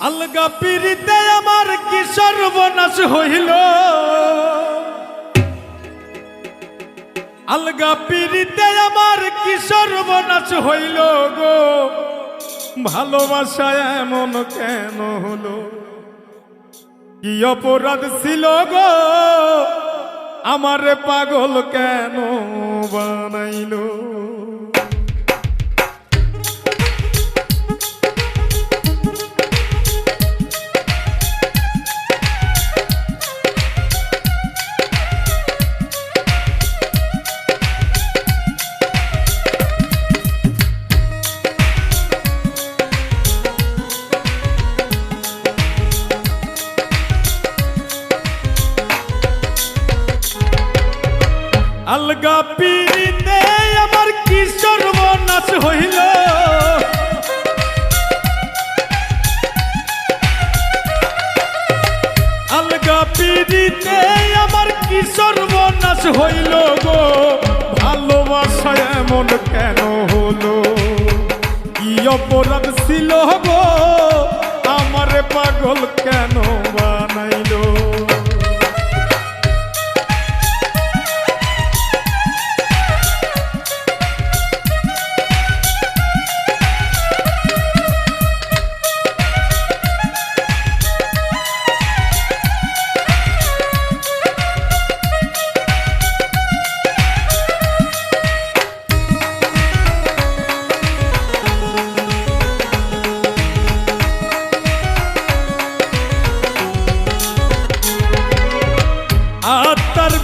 আলগা পিড়িতে আমার কি সর্বনাশ হইল? আলগা পিড়িতে আমার কি সর্বনাশ হইল গো? ভালোবাসা এমন কেন হলো? কি অপরাধ ছিল গো? আমার পাগল কেন বানাইলো? আলগা পিড়িতে আমার কি সর্বনাশ হইল? আলগা পিড়িতে আমার কি সর্বনাশ হইল গো? ভালোবাসা এমন কেন হলো? কি অপরাধ ছিল গো? আমার পাগল কেন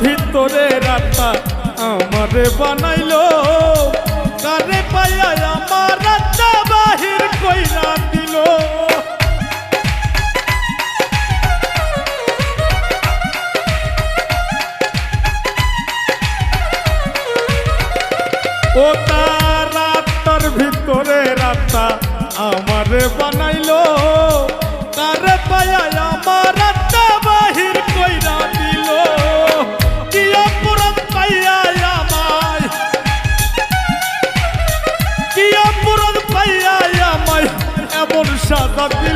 ভিতরে রাতা আমারে বানাইলো। কারে পাইয়া আমার আত্মা বাহির কইরা দিল। ও তার আত্মার ভিতরে রাতা আমারে বানাইলো।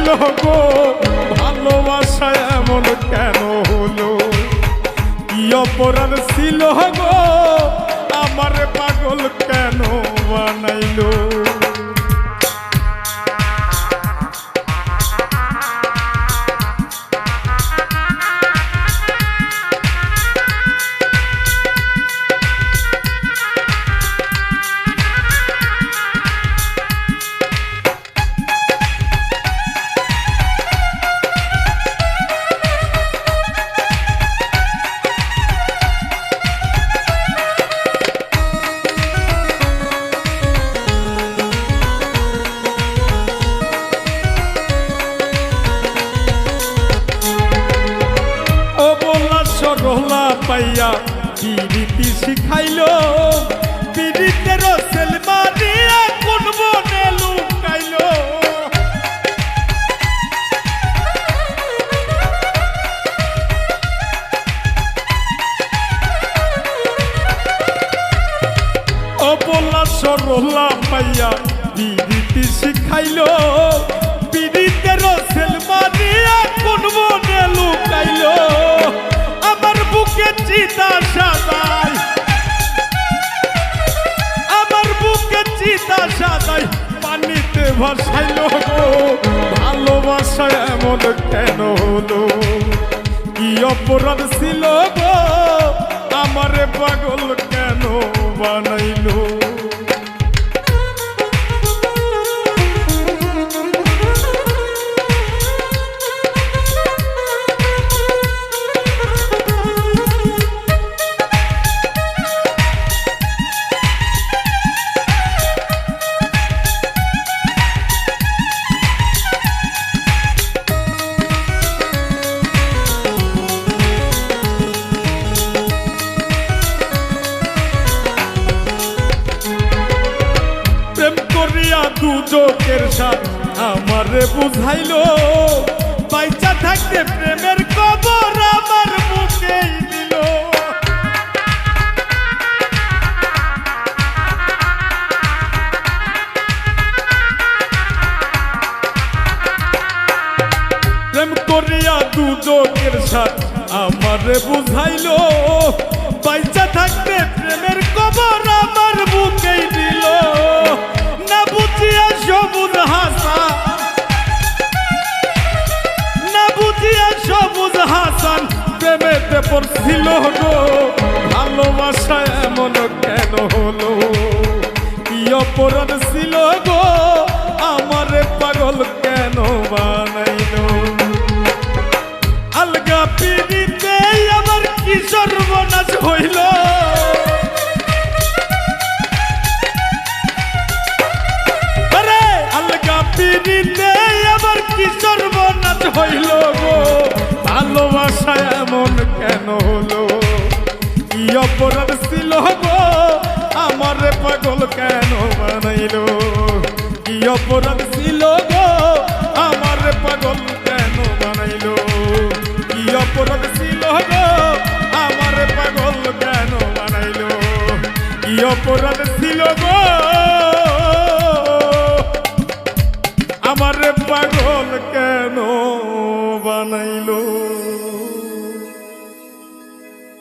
গো ভালোবাসা এমন কেন হলো? কি অপরাধ ছিল গো? পাইয়া পিরিতি শিখাইলো। পিরিতের সেল মারিয়া কোন বনে ভাসাইলো গো ভালোবাসা এমন কেন হলো? কি অপরাধ ছিল গো আমারে পাগল কেন বানাইলো? দুজকের সাথ আমারে বুঝাইলো। বাইচা থাকতে প্রেমের কবর আমার মুখেই দিল। সাথ আমারে বুঝাইলো। পয়সা থাকতে প্রেমের কবর ভালোবাসা এমন কেন হলো? কি অপরাধ ছিল গো? বানাইলো কি অপরাধ ছিল গো? আমার পাগল কেন বানাইলো? কি অপরাধ ছিল গো? আমার পাগল কেন বানাইলো? কি অপরাধ ছিল গো? আমার পাগল কেন বানাইলো?